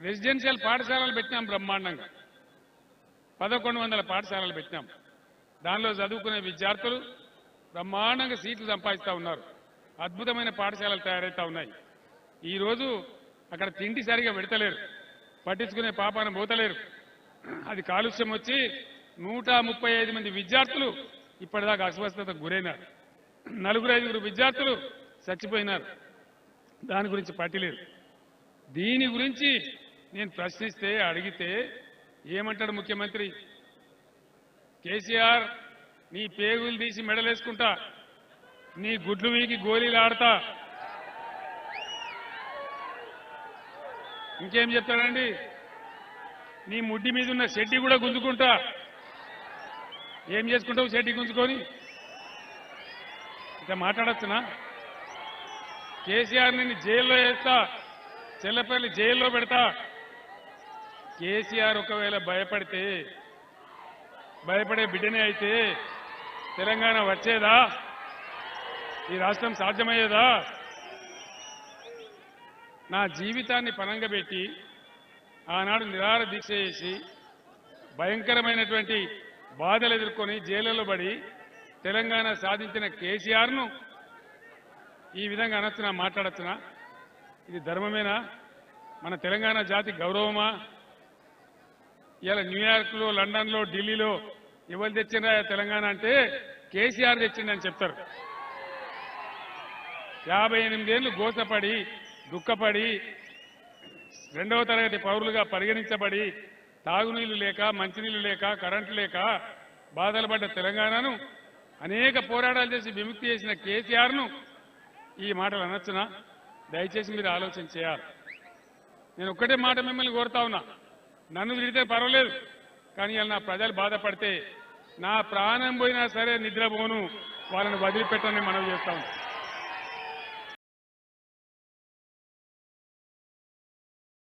Residential పాఠశాలలు పెట్టినాం బ్రహ్మాండంగా. పదకొండు వందల పాఠశాలలు పెట్టినాం. దానిలో చదువుకునే విద్యార్థులు బ్రహ్మాండంగా సీట్లు సంపాదిస్తూ ఉన్నారు. అద్భుతమైన పాఠశాలలు తయారవుతా ఉన్నాయి. ఈరోజు అక్కడ తిండి సరిగా పెడతలేరు. పట్టించుకునే పాపాన పోతలేరు. అది కాలుష్యం వచ్చి నూట ముప్పై ఐదు మంది విద్యార్థులు ఇప్పటిదాకా అస్వస్థతకు గురైనారు. నలుగురు ఐదుగురు విద్యార్థులు చచ్చిపోయినారు. దాని గురించి పట్టిలేదు. దీని గురించి నేను ప్రశ్నిస్తే అడిగితే ఏమంటాడు ముఖ్యమంత్రి? కేసీఆర్ నీ పేగులు తీసి మెడలేసుకుంటా నీ గుడ్లు వీకి గోళీలు ఆడతా. ఇంకేం చెప్తాడండి? నీ ముడ్డి మీద ఉన్న షెడ్డి కూడా గుంజుకుంటా. ఏం చేసుకుంటావు షెడ్డి గుంజుకొని? ఇక మాట్లాడచ్చునా? కేసీఆర్ నిన్ను జైల్లో వేస్తా చెల్లపల్లి జైల్లో పెడతా. కేసీఆర్ ఒకవేళ భయపడితే భయపడే బిడ్డనే అయితే తెలంగాణ వచ్చేదా? ఈ రాష్ట్రం సాధ్యమయ్యేదా? నా జీవితాన్ని పనంగా పెట్టి ఆనాడు నిరార దీక్ష చేసి భయంకరమైనటువంటి బాధలు ఎదుర్కొని జైలులో పడి తెలంగాణ సాధించిన కేసీఆర్ను ఈ విధంగా అనొచ్చునా మాట్లాడచ్చునా ఇది ధర్మమేనా? మన తెలంగాణ జాతి గౌరవమా? ఇలా న్యూయార్క్లో లండన్లో ఢిల్లీలో ఎవరు తెచ్చిండ్రా తెలంగాణ అంటే కేసీఆర్ తెచ్చిండని చెప్తారు. యాభై ఎనిమిదేళ్ళు గోసపడి దుఃఖపడి రెండవ తరగతి పౌరులుగా పరిగణించబడి తాగునీళ్ళు లేక మంచినీళ్ళు లేక కరెంటు లేక బాధలు పడ్డ తెలంగాణను అనేక పోరాటాలు చేసి విముక్తి చేసిన కేసీఆర్ను ఈ మాటలు అనొచ్చునా? దయచేసి మీరు ఆలోచన చేయాలి. నేను ఒక్కటే మాట మిమ్మల్ని కోరుతా ఉన్నా. నన్ను తిడితే పర్వాలేదు. కానీ ఇలా నా ప్రజలు బాధపడితే నా ప్రాణం పోయినా సరే నిద్రపోను వాళ్ళని వదిలిపెట్టని మనం చేస్తా